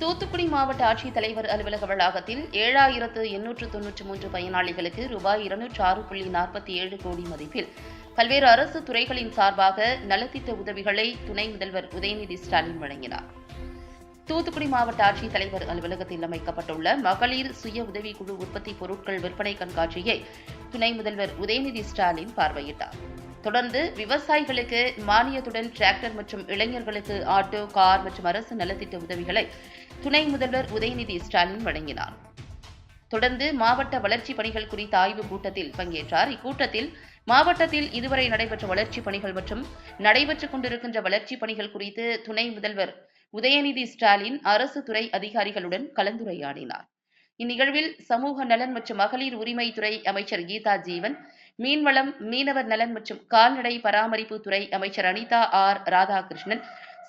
தூத்துக்குடி மாவட்ட ஆட்சித்தலைவர் அலுவலக வளாகத்தில் ஏழாயிரத்து எண்ணூற்று தொன்னூற்று மூன்று பயனாளிகளுக்கு ரூபாய் இருநூற்று ஆறு புள்ளி நாற்பத்தி ஏழு கோடி மதிப்பில். பல்வேறு அரசு துறைகளின் சார்பாக நலத்திட்ட உதவிகளை துணை முதல்வர் உதயநிதி ஸ்டாலின் வழங்கினார். தூத்துக்குடி மாவட்ட ஆட்சித்தலைவர் அலுவலகத்தில் அமைக்கப்பட்டுள்ள மகளிர் சுய உதவிக்குழு உற்பத்தி பொருட்கள் விற்பனை கண்காட்சியை துணை முதல்வர் உதயநிதி ஸ்டாலின் பார்வையிட்டார். தொடர்ந்து விவசாயிகளுக்கு மானியத்துடன் டிராக்டர் மற்றும் இளைஞர்களுக்கு ஆட்டோ கார் மற்றும் அரசு நலத்திட்ட உதவிகளை துணை முதல்வர் உதயநிதி ஸ்டாலின் வழங்கினார். தொடர்ந்து மாவட்ட வளர்ச்சிப் பணிகள் குறித்த ஆய்வுக் கூட்டத்தில் பங்கேற்றார். இக்கூட்டத்தில் மாவட்டத்தில் இதுவரை நடைபெற்ற வளர்ச்சிப் பணிகள் மற்றும் நடைபெற்றுக் கொண்டிருக்கின்ற வளர்ச்சிப் பணிகள் குறித்து துணை முதல்வர் உதயநிதி ஸ்டாலின் அரசு துறை அதிகாரிகளுடன் கலந்துரையாடினார். இந்நிகழ்வில் சமூக நலன் மற்றும் மகளிர் உரிமைத்துறை அமைச்சர் கீதா ஜீவன் மீன்வளம் மீனவர் நலன் மற்றும் கால்நடை பராமரிப்பு துறை அமைச்சர் அனிதா ஆர். ராதாகிருஷ்ணன்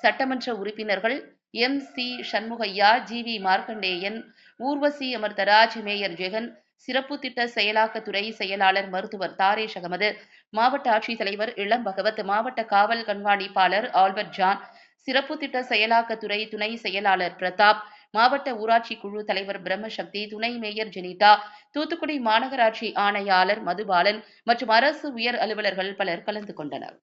சட்டமன்ற உறுப்பினர்கள் M. C. Shanmugaiah G. V. Markandeyan Urvashi Amartharaj mayor Jegan சிறப்பு திட்ட செயலாக்கத்துறை செயலாளர் மருத்துவர் தாரேஷ் அகமது மாவட்ட ஆட்சித்தலைவர் இளம் பகவத் மாவட்ட காவல் கண்காணிப்பாளர் ஆல்பர்ட் ஜான் சிறப்பு திட்ட செயலாக்கத்துறை துணை செயலாளர் பிரதாப் மாவட்ட ஊராட்சி குழு தலைவர் பிரம்மசக்தி துணை மேயர் ஜெனிதா தூத்துக்குடி மாநகராட்சி ஆணையாளர் மதுபாலன் மற்றும் அரசு உயர் அலுவலர்கள் பலர் கலந்து கொண்டனர்.